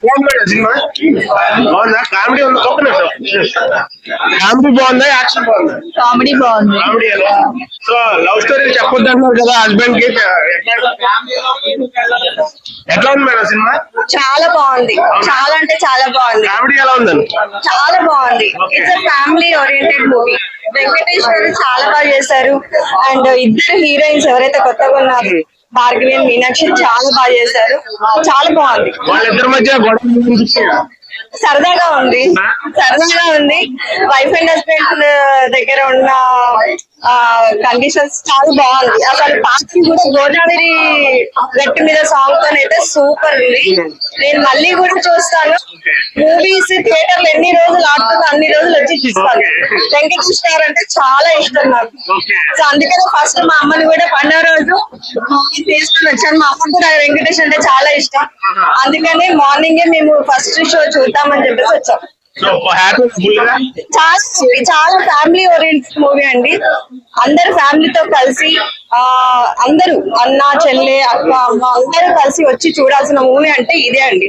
Cinema? బాగుందా? Comedy ఉంది ఒక్క నిమిషం కామెడీ బాగుందా? యాక్షన్ బాగుందా? కామెడీ బాగుంది. కామెడీ సో లవ్ స్టోరీ చెప్పొద్దు అంటున్నారు కదా హస్బెండ్కి ఎట్లా ఉంది మేడం సినిమా? చాలా బాగుంది. చాలా అంటే చాలా బాగుంది. కామెడీ ఎలా ఉందండి? చాలా బాగుంది. It's family oriented movie Venkatesh గారు చాలా బాగా చేశారు. అండ్ ఇద్దరు హీరోయిన్స్ ఎవరైతే కొత్తగా ఉన్నారు భార్గవి మీనాక్షి చాలా బాగా చేశారు. చాలా బాగుంది. వాళ్ళిద్దరి మధ్య గొడవ సరదాగా ఉంది. సరదాగా ఉంది. వైఫ్ అండ్ హస్బెండ్ దగ్గర ఉన్న కండిషన్స్ చాలా బాగుంది. అసలు పార్టీ కూడా గోదావరి గట్టి మీద సాంగ్తో అయితే సూపర్ ఉంది. నేను మళ్ళీ కూడా చూస్తాను. మూవీస్ థియేటర్లు ఎన్ని రోజులు ఆడుతుందో అన్ని రోజులు వచ్చి చూస్తాను. వెంకటేష్ గారు అంటే చాలా ఇష్టం నాకు. సో అందుకనే ఫస్ట్ మా అమ్మని కూడా పండుగ రోజు మూవీ తీసుకుని వచ్చాను. మా అమ్మ కూడా వెంకటేష్ అంటే చాలా ఇష్టం. అందుకని మార్నింగ్ మేము ఫస్ట్ షో చూద్దామని చెప్పేసి వచ్చాం. చాలా చాలా ఫ్యామిలీ ఓరియంటెడ్ మూవీ అండి. అందరు ఫ్యామిలీతో కలిసి ఆ అందరూ అన్న చెల్లె అక్క అమ్మ అందరూ కలిసి వచ్చి చూడాల్సిన మూవీ అంటే ఇదే అండి.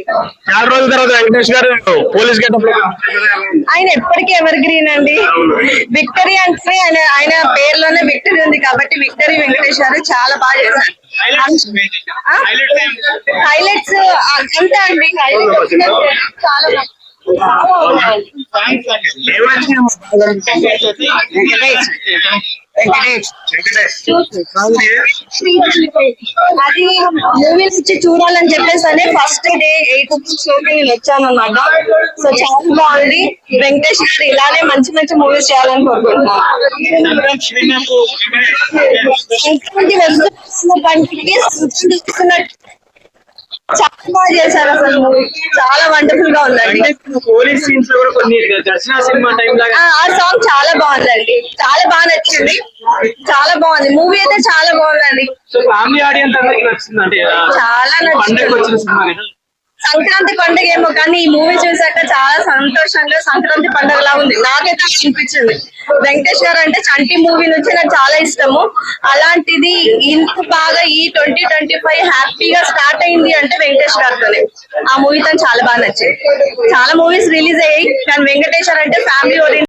చాలా రోజుల తర్వాత వెంకటేష్ గారు పోలీస్ గెటప్ ఆయన ఎప్పటికీ ఎవర్ గ్రీన్ అండి విక్టరీ అంటే ఆయన ఆయన పేరులోనే విక్టరీ ఉంది కాబట్టి విక్టరీ వెంకటేష్ గారు చాలా బాగా చేశారు. హైలైట్స్ అంతే అండి. హైలైట్స్ చాలా అది మూవీ నుంచి చూడాలని చెప్పేసి అని ఫస్ట్ డే ఎయిట్ షోకి నేను వచ్చాను అనమాట సో చాలా బాగుంది. వెంకటేష్ గారు ఇలానే మంచి మంచి మూవీస్ చేయాలని కోరుకుంటున్నాను. చాలా బాగా చేశారు అసలు మూవీ. చాలా వండర్ఫుల్గా ఉందండి. పోలీస్ సీన్స్లో కూడా కొన్ని దర్శన సినిమా టైం లాగా ఆ సాంగ్ చాలా బాగుందండి. చాలా బాగా నచ్చింది. చాలా బాగుంది. మూవీ అయితే చాలా బాగుందండి. సో ఫ్యామిలీ ఆడియన్స్ అందరికి నచ్చింది అంటే చాలా నచ్చింది. సంక్రాంతి పండుగ ఏమో కానీ ఈ మూవీ చూసాక చాలా సంతోషంగా సంక్రాంతి పండుగలా ఉంది. నాకైతే అనిపించింది. వెంకటేష్ గారు అంటే చంటి మూవీ నుంచి నాకు చాలా ఇష్టము. అలాంటిది ఇంత బాగా ఈ ట్వంటీ ట్వంటీ ఫైవ్ హ్యాపీగా స్టార్ట్ అయింది అంటే వెంకటేష్ గారితోనే. ఆ మూవీ తను చాలా బాగా నచ్చింది. చాలా మూవీస్ రిలీజ్ అయ్యాయి. కానీ వెంకటేష్ గారు అంటే ఫ్యామిలీ ఓరియంట్